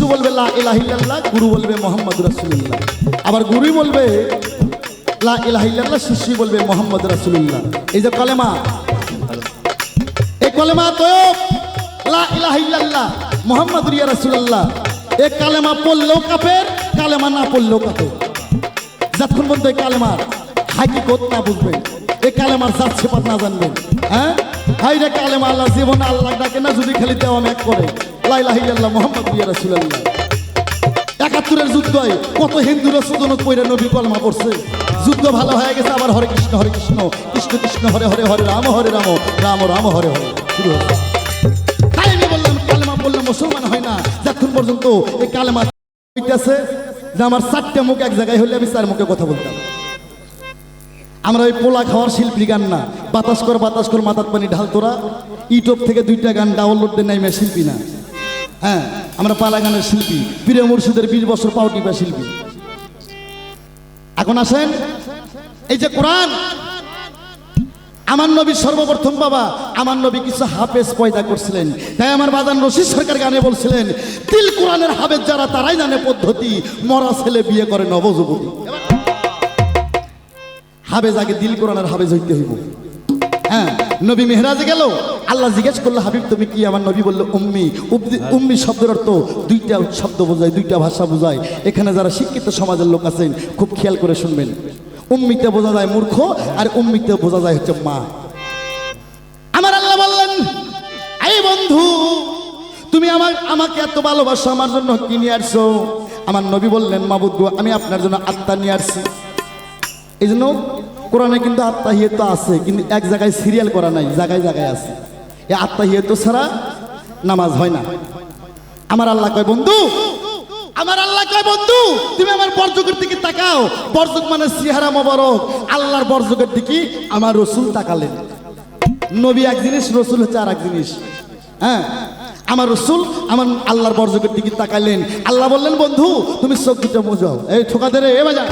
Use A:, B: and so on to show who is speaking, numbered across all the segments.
A: শিষ্য বলবে লা ইলাহিল্লাহ গুরু বলবে মোহাম্মদ রাসুলিল্লাহ আবার গুরুই বলবে লা ইলাহিল্লাহ শিষ্যই বলবে মোহাম্মদ রাসুলিল্লাহ এই যে কলেমা এই কলেমা তো লা ইলাহিল্লাহ মোহাম্মদ রিয়া রাসুল্লাহ এ কালেমা পড়লেও কাপের কালেমা না পড়লেও কাপের যতক্ষণ পর্যন্ত এই কালেমার হাকিকত না বুঝবে এই কালেমার জাত সেপাত না জানবে হ্যাঁ হাই রে কালেমা আল্লাহ জীবন আল্লাহ ডাকে না যদি খালি দেওয়া ম্যাক করে একাত্তরের যুদ্ধই কত হিন্দুরা সুদনত পৈরা নবী কলমা করছে যুদ্ধ ভালো হয়ে গেছে আবার হরে কৃষ্ণ হরে কৃষ্ণ কৃষ্ণ কৃষ্ণ হরে হরে হরে রাম হরে রাম রাম রাম হরে হরে শুরু এক জায়গায় হলে আমি মুখে কথা বলতাম আমরা ওই পোলা খাওয়ার শিল্পী গান না বাতাস কর বাতাস কর পানি ঢাল ইউটিউব থেকে দুইটা গান ডাউনলোড নাই শিল্পী না হ্যাঁ আমরা পালা গানের শিল্পী পীরে মুর্শিদের বিশ বছর পাউটিপা শিল্পী এখন আসেন এই যে কোরআন আমার নবী সর্বপ্রথম বাবা আমার নবী কিছু হাফেজ পয়দা করছিলেন তাই আমার বাদান রশিদ সরকার গানে বলছিলেন তিল কোরআনের হাফেজ যারা তারাই জানে পদ্ধতি মরা ছেলে বিয়ে করে নবযুবতী হাফেজ আগে দিল কোরআনের হাফেজ হইতে হইব হ্যাঁ নবী মেহরাজে গেল আল্লাহ জিজ্ঞেস করলো হাবিব তুমি কি আমার নবী বললো উম্মি উম্মি শব্দের অর্থ দুইটা শব্দ বোঝায় দুইটা ভাষা বোঝায় এখানে যারা শিক্ষিত সমাজের লোক আছেন খুব খেয়াল করে শুনবেন উম্মিতে বোঝা যায় মূর্খ আর উম্মিতে বোঝা যায় হচ্ছে মা আমার আল্লাহ বললেন এই বন্ধু তুমি আমার আমাকে এত ভালোবাসো আমার জন্য কি নিয়ে আসছো আমার নবী বললেন মা বুদ্ধ আমি আপনার জন্য আত্মা নিয়ে আসছি এই জন্য কোরআনে কিন্তু হিয়ে তো আছে কিন্তু এক জায়গায় সিরিয়াল করা নাই জায়গায় জায়গায় আছে এ ইয়ে তো ছাড়া নামাজ হয় না আমার আল্লাহ কয় বন্ধু আমার আল্লাহ কয় বন্ধু তুমি আমার বর্জকের দিকে তাকাও বর্জক মানে সিহারা মোবারক আল্লাহর বর্জকের দিকে আমার রসুল তাকালেন নবী এক জিনিস রসুল হচ্ছে আর এক জিনিস হ্যাঁ আমার রসুল আমার আল্লাহর বর্জকের দিকে তাকাইলেন আল্লাহ বললেন বন্ধু তুমি চোখ দুটো মুজাও এই ঠোকাতে রে এ বাজা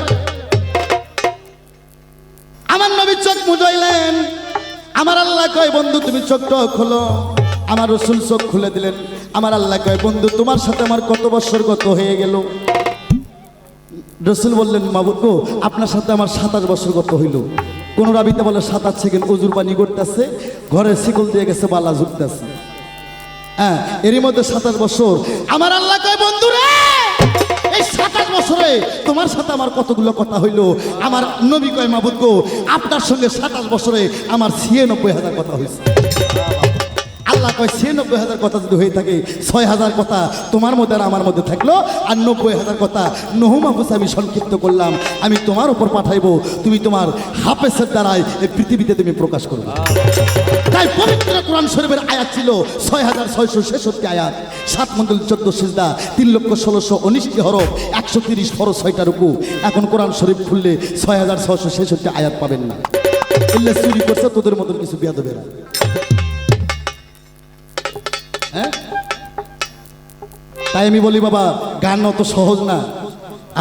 A: আমার নবী চোখ মুজাইলেন আমার আল্লাহ কয় বন্ধু তুমি চোখটা খোলো আমার রসুল চোখ খুলে দিলেন আমার আল্লাহ কয় বন্ধু তোমার সাথে আমার কত বছর গত হয়ে গেল রসুল বললেন বাবু আপনার সাথে আমার সাতাশ বছর গত হইল কোনো রাবিতে বলে সাতাশ সেকেন্ড উজুর পানি করতেছে ঘরে শিকল দিয়ে গেছে বালা ঝুঁকতেছে হ্যাঁ এরই মধ্যে সাতাশ বছর আমার আল্লাহ কয় বন্ধুরা সাতাশ বছরে তোমার সাথে আমার কতগুলো কথা হইল আমার নবী কয় মাবুদ গো আপনার সঙ্গে সাতাশ বছরে আমার ছিয়ানব্বই হাজার কথা হয়েছে আল্লাহ কয় নব্বই হাজার কথা যদি হয়ে থাকে ছয় হাজার কথা তোমার মধ্যে আর আমার মধ্যে থাকলো আর নব্বই হাজার কথা নহুমা মাহফুজ আমি সংক্ষিপ্ত করলাম আমি তোমার উপর পাঠাইবো তুমি তোমার হাফেসের দ্বারাই এই পৃথিবীতে তুমি প্রকাশ করবে তাই পবিত্র কোরআন শরীফের আয়াত ছিল ছয় হাজার ছয়শো ছেষট্টি আয়াত সাত মন্ডল চোদ্দ সিজদা তিন লক্ষ ষোলোশো উনিশটি হরফ একশো তিরিশ ফরজ ছয়টা রুকু এখন কোরআন শরীফ খুললে ছয় হাজার ছয়শো ছেষট্টি আয়াত পাবেন না চুরি করছে তোদের মতন কিছু না হ্যাঁ তাই আমি বলি বাবা গান অত সহজ না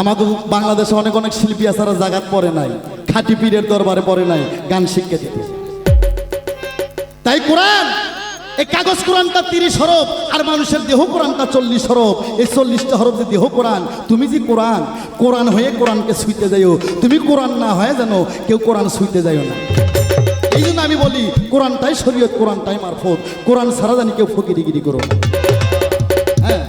A: আমাকে বাংলাদেশে অনেক অনেক শিল্পী তারা জাগাত পড়ে নাই খাটি পীরের দরবারে পড়ে নাই গান শিখে দিতে তাই কোরআন এই কাগজ কোরআনটা তিরিশ হরফ আর মানুষের দেহ কোরআনটা চল্লিশ হরফ এই চল্লিশটা হরফ যে দেহ কোরআন তুমি যে কোরআন কোরআন হয়ে কোরআনকে ছুঁতে যাইও তুমি কোরআন না হয়ে জানো কেউ কোরআন ছুঁতে যাইও না এই জন্য আমি বলি কোরআনটাই শরীয়ত কোরআনটাই মারফত কোরআন সারা জানি কেউ ফকিরি গিরি করো হ্যাঁ?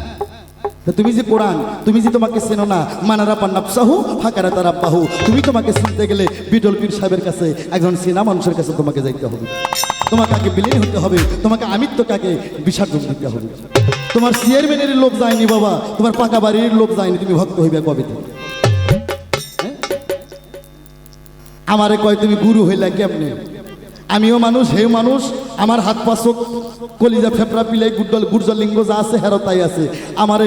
A: তুমি যে কোরআন তুমি যে তোমাকে চেনো না মানারা সাহু ফাঁকারা তারা বাহু তুমি তোমাকে চিনতে গেলে বিটল পীর সাহেবের কাছে একজন সিনা মানুষের কাছে তোমাকে যাইতে হবে তোমাকে আগে বিলীন হতে হবে তোমাকে কাকে বিসর্জন দিতে হবে তোমার চেয়ারম্যানের লোক যায়নি বাবা তোমার পাকা বাড়ির লোক যায়নি তুমি ভক্ত হইবে কবে হ্যাঁ? আমারে কয় তুমি গুরু হইলা কেমনে আমিও মানুষ হেও মানুষ আমার হাত পাশক কলিজা ফেফড়া পিলাই গুডল গুর্জলিঙ্গ যা আছে হেরতাই আছে আমার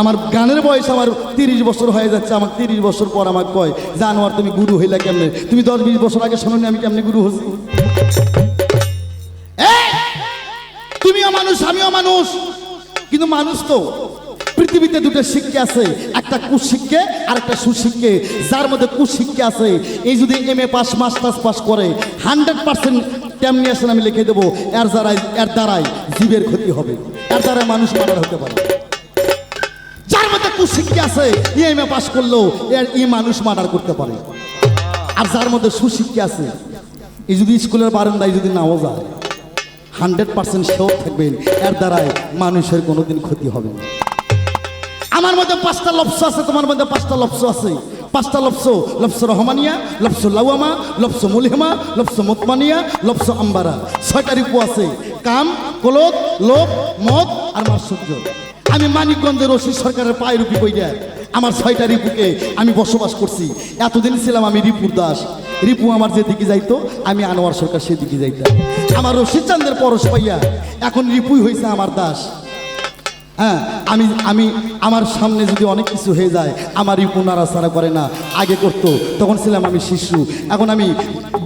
A: আমার গানের বয়স আমার তিরিশ বছর হয়ে যাচ্ছে আমার তিরিশ বছর পর আমার কয় জানোয়ার তুমি গুরু হইলা কেমনে তুমি দশ বিশ বছর আগে শোনো আমি কেমনে গুরু হস তুমিও মানুষ আমিও মানুষ কিন্তু মানুষ তো পৃথিবীতে দুটো শিক্ষা আছে একটা কুশিক্ষে আর একটা সুশিক্ষে যার মধ্যে কুশিক্ষা আছে এই যদি M A pass masters pass করে হান্ড্রেড পার্সেন্ট তেমনি আসেন আমি লিখে দেবো এর দ্বারাই এর দ্বারাই জীবের ক্ষতি হবে এর দ্বারাই মানুষ মারা হতে পারে যার মধ্যে কুশিক্ষা আছে এম এ পাস করলেও এর ই মানুষ মার্ডার করতে পারে আর যার মধ্যে সুশিক্ষা আছে এই যদি স্কুলের বারান্দায় যদি নাও যায় হান্ড্রেড পার্সেন্ট শেয়ার থাকবেন এর দ্বারাই মানুষের কোনোদিন ক্ষতি হবে না আমার মধ্যে পাঁচটা লফস আছে তোমার মধ্যে পাঁচটা লফস আছে পাঁচটা লফস লফস রহমানিয়া লফস লাউামা লফস মুলহেমা লফস মতমানিয়া লফস আম্বারা ছয়টা রিপু আছে কাম কলত লোভ মদ আর মাসুর্য আমি মানিকগঞ্জের রশি সরকারের পায়ে রুপি কই দেয় আমার ছয়টা রিপুকে আমি বসবাস করছি এতদিন ছিলাম আমি রিপুর দাস রিপু আমার যেদিকে যাইতো আমি আনোয়ার সরকার সেদিকে যাইতাম আমার রশিদ চান্দের পরশ পাইয়া এখন রিপুই হয়েছে আমার দাস হ্যাঁ আমি আমি আমার সামনে যদি অনেক কিছু হয়ে যায় আমার ইপু সারা করে না আগে করতো তখন ছিলাম আমি শিশু এখন আমি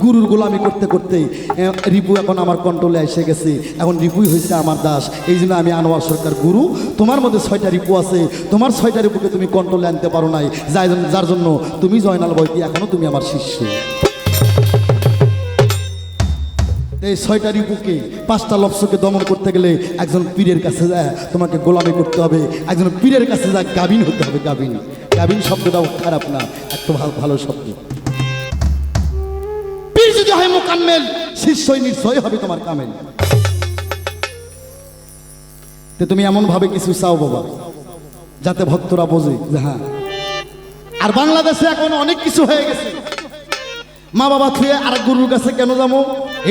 A: গুরুর গোলামি করতে করতে রিপু এখন আমার কন্ট্রোলে এসে গেছে এখন রিপুই হয়েছে আমার দাস এই জন্য আমি আনোয়ার সরকার গুরু তোমার মধ্যে ছয়টা রিপু আছে তোমার ছয়টা রিপুকে তুমি কন্ট্রোলে আনতে পারো নাই যার জন্য তুমি জয়নাল বইটি এখনও তুমি আমার শিষ্য এই ছয়টা রিপুকে পাঁচটা লফসকে দমন করতে গেলে একজন পীরের কাছে যায় তোমাকে গোলামি করতে হবে একজন পীরের কাছে যায় গাবিন হতে হবে গাবিন গাবিন শব্দটাও খারাপ না এত ভালো ভালো শব্দ পীর যদি হয় মোকাম্মেল শিষ্যই নিশ্চয় হবে তোমার কামেল তো তুমি এমনভাবে কিছু চাও বাবা যাতে ভক্তরা বোঝে যে হ্যাঁ আর বাংলাদেশে এখন অনেক কিছু হয়ে গেছে মা বাবা থুয়ে আর গুরুর কাছে কেন যাবো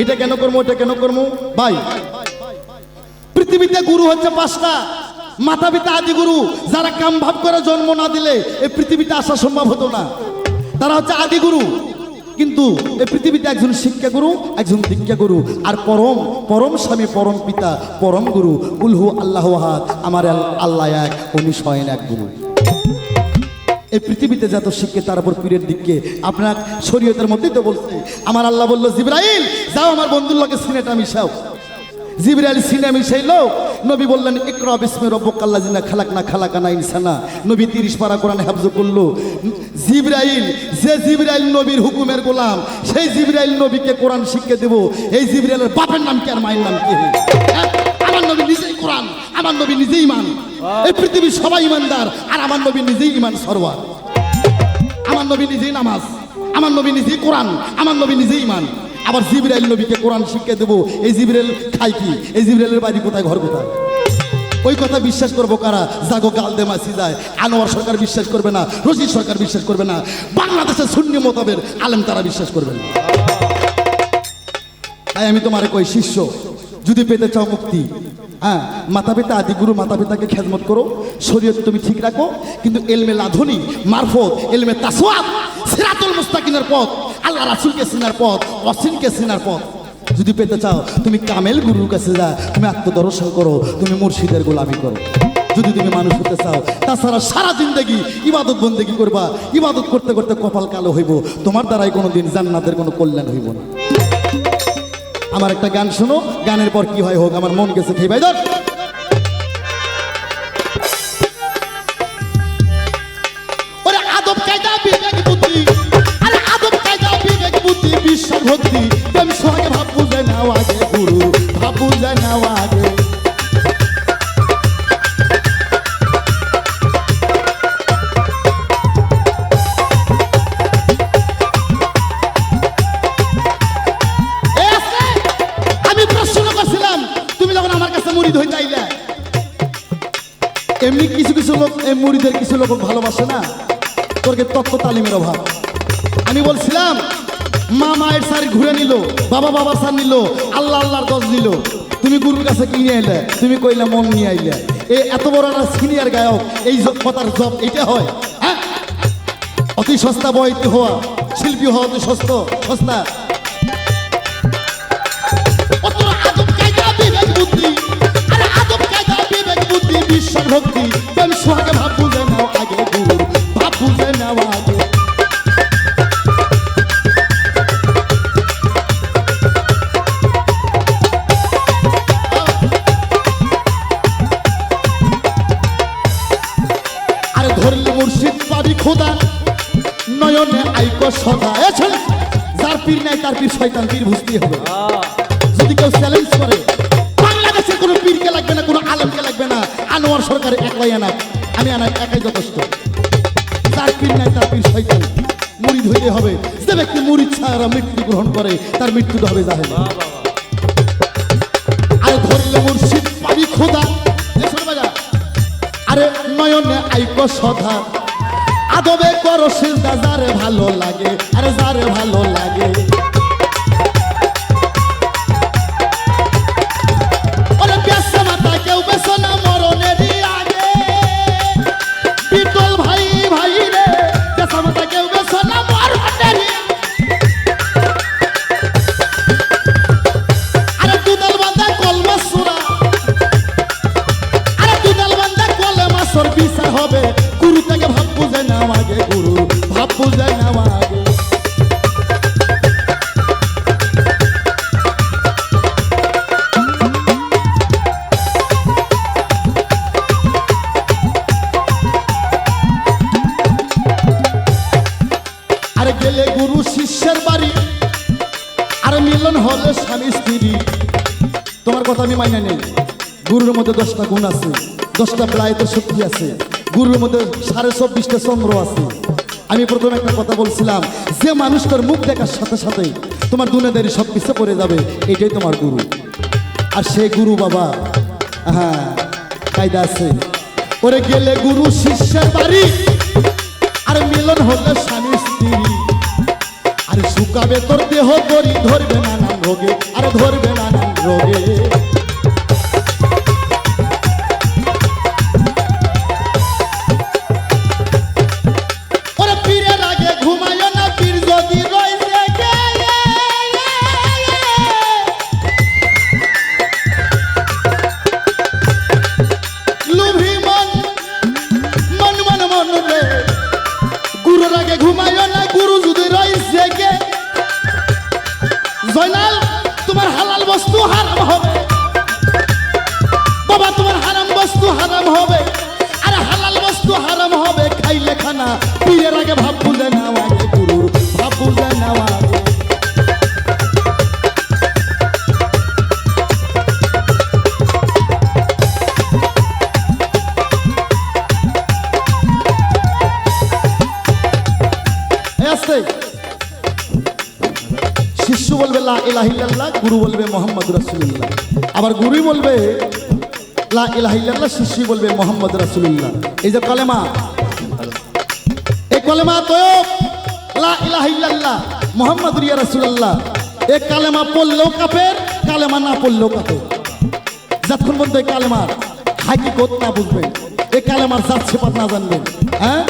A: এটা কেন করবো এটা কেন করবো ভাই পৃথিবীতে গুরু হচ্ছে পাঁচটা মাতা পিতা আদি গুরু যারা কাম ভাব করে জন্ম না দিলে এই পৃথিবীতে আসা সম্ভব হতো না তারা হচ্ছে আদি গুরু কিন্তু এই পৃথিবীতে একজন শিক্ষা গুরু একজন দীক্ষা গুরু আর পরম পরম স্বামী পরম পিতা পরম গুরু উলহু আল্লাহ আমার আল্লাহ এক উনি এক গুরু এই পৃথিবীতে যত শিখে তার উপর পীরের দিককে আপনার শরীয়তের মধ্যেই তো বলছে আমার আল্লাহ বলল জিব্রাইল যাও আমার বন্ধুল্লাকে সিনেটা মিশাও জিবরাইল সিনে লোক নবী বললেন ইকরা বিসমে রব্বকাল্লা জিনা খালাক না খালাকা না ইনসানা নবী তিরিশ পারা কোরআন হাফজ করলো জিবরাইল যে জিবরাইল নবীর হুকুমের গোলাম সেই জিবরাইল নবীকে কোরআন শিখে দেব এই জিবরাইলের বাপের নাম কি আর মায়ের নাম কি হ্যাঁ? আমার নবী নিজেই কোরআন আমার নবী নিজেই ইমান এই পৃথিবীর সবাই ইমানদার আর আমার নবী নিজেই ইমান সরোয়ার আমার নবী নিজেই নামাজ আমার নবী নিজেই কোরআন আমার নবী নিজেই ইমান আবার জিবরাইল নবীকে কোরআন শিক্ষা দেবো এই জিবরাইল খাই কি এই জিবরাইলের বাড়ি কোথায় ঘর কোথায় ওই কথা বিশ্বাস করবো কারা জাগো দে মাসি যায় আনোয়ার সরকার বিশ্বাস করবে না রশিদ সরকার বিশ্বাস করবে না বাংলাদেশের শূন্য মতাবের আলেম তারা বিশ্বাস করবেন তাই আমি তোমার কই শিষ্য যদি পেতে চাও মুক্তি হ্যাঁ মাতা পিতা আদিগুরু মাতা পিতাকে খেদমত করো শরীর তুমি ঠিক রাখো কিন্তু এলমে লাধুনি মারফত এলমে তাসোয়াত সিরাতুল মুস্তাকিনের পথ আল্লাহ রাসুলকে সিনার পথ অসিনকে সিনার পথ যদি পেতে চাও তুমি কামেল গুরুর কাছে যা তুমি আত্মদর্শন করো তুমি মুর্শিদের গোলামি করো যদি তুমি মানুষ হতে চাও তাছাড়া সারা জিন্দগি ইবাদত বন্দেগি করবা ইবাদত করতে করতে কপাল কালো হইব তোমার দ্বারাই কোনো দিন জান্নাতের কোনো কল্যাণ হইব না আমার একটা গান শুনো গানের পর কি হয় হোক আমার মন গেছে খেয়ে ভাই ধর আদব কায়দা বিবেক বুদ্ধি আরে আদব কায়দা বিবেক বুদ্ধি বিশ্ব বুদ্ধি এই মুড়িদের কিছু লোক ভালোবাসে না তোরকে তত্ত্ব তালিমের অভাব আমি বলছিলাম মা মায়ের সার ঘুরে নিল বাবা বাবার সার নিল আল্লাহ আল্লাহর দশ নিল তুমি গুরুর কাছে কি নিয়ে আইলে তুমি কইলে মন নিয়ে আইলে এই এত বড় একটা সিনিয়র গায়ক এই কথার জব এটা হয় হ্যাঁ অতি সস্তা বয়িত হওয়া শিল্পী হওয়া অতি সস্তা সস্তা ঈশ্বর ভক্তি প্রেম সোহাগে ভাব বুঝে নাও আগে গুরু ভাব বুঝে নাও আগে আর ধরলে মুর্শিদ পাবি খোদা নয়নে আইকো সদা এ যার পীর নাই তার পীর শয়তান পীর বুঝতেই হবে একলাই আনাক আমি আনাক একাই যথেষ্ট তার পীর নাই তার পীর শয়তান মুড়ি হইতে হবে যে ব্যক্তি মুড়ি ছাড়া মৃত্যু গ্রহণ করে তার মৃত্যুটা হবে জাহেল আরে ধরলে মুর্শিদ পানি খোদা আরে নয়নে আইক সধা আদবে করো সিজদা যারে ভালো লাগে আরে যারে ভালো লাগে কথা আমি মাইনা নেই গুরুর মধ্যে দশটা গুণ আছে দশটা প্লায়তের শক্তি আছে গুরুর মধ্যে সাড়ে চব্বিশটা চন্দ্র আছে আমি প্রথমে একটা কথা বলছিলাম যে মানুষটার মুখ দেখার সাথে সাথে তোমার দুনিয়াদারি সব পিছিয়ে পড়ে যাবে এটাই তোমার গুরু আর সে গুরু বাবা হ্যাঁ কায়দা আছে ওরে গেলে গুরু শিষ্যের বাড়ি আর মিলন হলে স্বামী স্ত্রী আর শুকাবে তোর দেহ করি ধরবে নানান রোগে আর ধরবে নানান রোগে তোমার হালাল বস্তু হারাম হবে বাবা তোমার হারাম বস্তু হারাম হবে আর হালাল বস্তু হারাম হবে খাইলে খানা পীরের আগে ভাব বুঝে নেওয়া গুরুর ভাব শিষ্য বলবে লা ইলাহিল্লাহ গুরু বলবে মোহাম্মদ রাসুলিল্লাহ আবার গুরুই বলবে লা ইলাহিল্লাহ শিষ্যই বলবে মোহাম্মদ রাসুলিল্লাহ এই যে কলেমা এই কলেমা তো লা ইলাহিল্লাহ মোহাম্মদ রিয়া রাসুলাল্লাহ এ কালেমা পড়লেও কাপের কালেমা না পড়লেও কাপের যতক্ষণ পর্যন্ত এই কালেমার হাকিকত না বুঝবে এ কালেমার সাত সেপাত না জানবে হ্যাঁ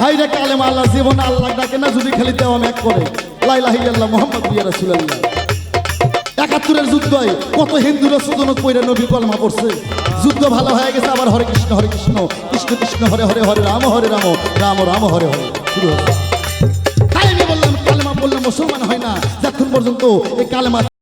A: হাই রে কালেমা আল্লাহ জীবন আল্লাহ ডাকে না যদি খালি দেওয়া ম্যাক করে একাত্তরের যুদ্ধই কত হিন্দুরা সুদনত পৈরা নবী কলমা করছে যুদ্ধ ভালো হয়ে গেছে আবার হরে কৃষ্ণ হরে কৃষ্ণ কৃষ্ণ কৃষ্ণ হরে হরে হরে রাম হরে রাম রাম রাম হরে হরে শুরু হয়েছে বললাম কালমা বললাম মুসলমান হয় না যতক্ষণ পর্যন্ত এই কালমা